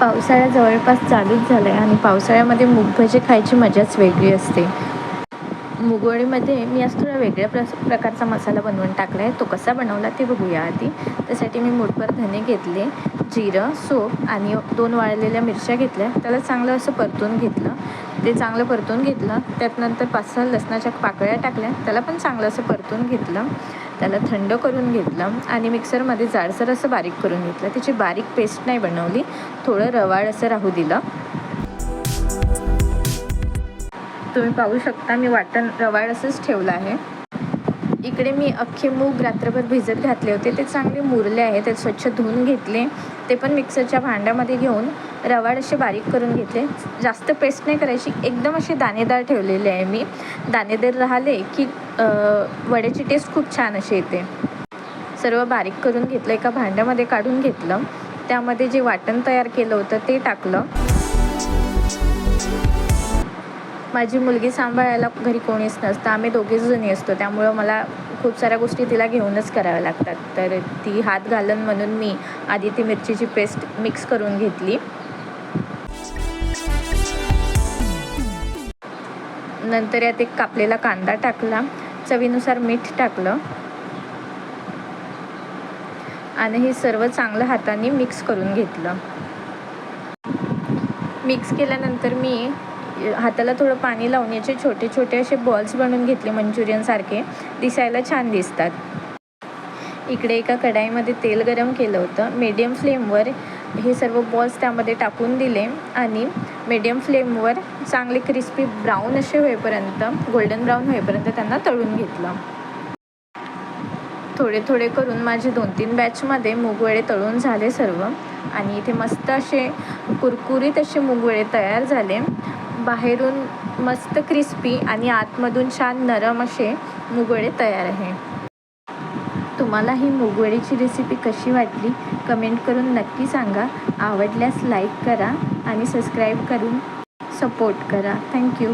पावसाळा जवळपास चालूच झाला आहे आणि पावसाळ्यामध्ये मूगभजी खायची मजाच वेगळी असते. मुगवडीमध्ये मी आज थोडा वेगळ्या प्र प्रकारचा मसाला बनवून टाकला आहे. तो कसा बनवला ते बघूया आधी. त्यासाठी मी मूठभर धने घेतले जिरं सोप आणि दोन वाळलेल्या मिरच्या घेतल्या. त्याला चांगलं असं परतून घेतलं. ते चांगलं परतून घेतलं. त्यात नंतर पाच सहा लसणाच्या पाकळ्या टाकल्या. त्याला पण चांगलं असं परतून घेतलं. त्याला थंड करून घेतलं आणि मिक्सरमध्ये जाडसर असं बारीक करून घेतलं. त्याची बारीक पेस्ट नाही बनवली. थोडं रवाळ असं राहू दिलं. तुम्ही पाहू शकता मी वाटण रवाळ असंच ठेवलं आहे. इकडे मी अख्खे मूग रात्रभर भिजत घातले होते. ते चांगले मुरले आहे ते स्वच्छ धुवून घेतले. ते पण मिक्सरच्या भांड्यामध्ये घेऊन रवाळ असे बारीक करून घेतले. जास्त पेस्ट नाही करायची एकदम असे दाणेदार ठेवलेले आहे मी. दाणेदार राहिले की वड्याची टेस्ट खूप छान अशी येते. सर्व बारीक करून घेतलं एका भांड्यामध्ये काढून घेतलं. त्यामध्ये जे वाटण तयार केलं होतं ते टाकलं. माझी मुलगी सांभाळायला घरी कोणीच नसतं. आम्ही दोघीच जणी असतो. त्यामुळं मला खूप साऱ्या गोष्टी तिला घेऊनच कराव्या लागतात. तर ती हात घालन म्हणून मी आधी ती मिरचीची पेस्ट मिक्स करून घेतली. नंतर यात एक कापलेला कांदा टाकला. चवीनुसार मीठ टाकलं. आणि हे सर्व चांगलं हाताने मिक्स करून घेतलं. मिक्स केल्यानंतर मी हाताला थोडं पाणी लावून याचे छोटे छोटे असे बॉल्स बनवून घेतले मंचुरियनसारखे दिसायला छान दिसतात. इकडे एका कढाईमध्ये तेल गरम केलं होतं. मीडियम फ्लेमवर हे सर्व बॉल्स त्यामध्ये टाकून दिले आणि मीडियम फ्लेमवर चांगले क्रिस्पी ब्राऊन असे होईपर्यंत गोल्डन ब्राऊन होईपर्यंत त्यांना तळून घेतलं. थोडे थोडे करून माझे दोन तीन बॅचमध्ये मूगवडे तळून झाले सर्व. आणि इथे मस्त असे कुरकुरीत असे मूगवडे तयार झाले. बाहेरून मस्त क्रिस्पी आणि आतमधून छान नरम असे मुगवडे तयार आहे. तुम्हाला ही मुगवडीची रेसिपी कशी वाटली? कमेंट करून नक्की सांगा. आवडल्यास लाईक करा आणि सबस्क्राईब करून सपोर्ट करा. थँक्यू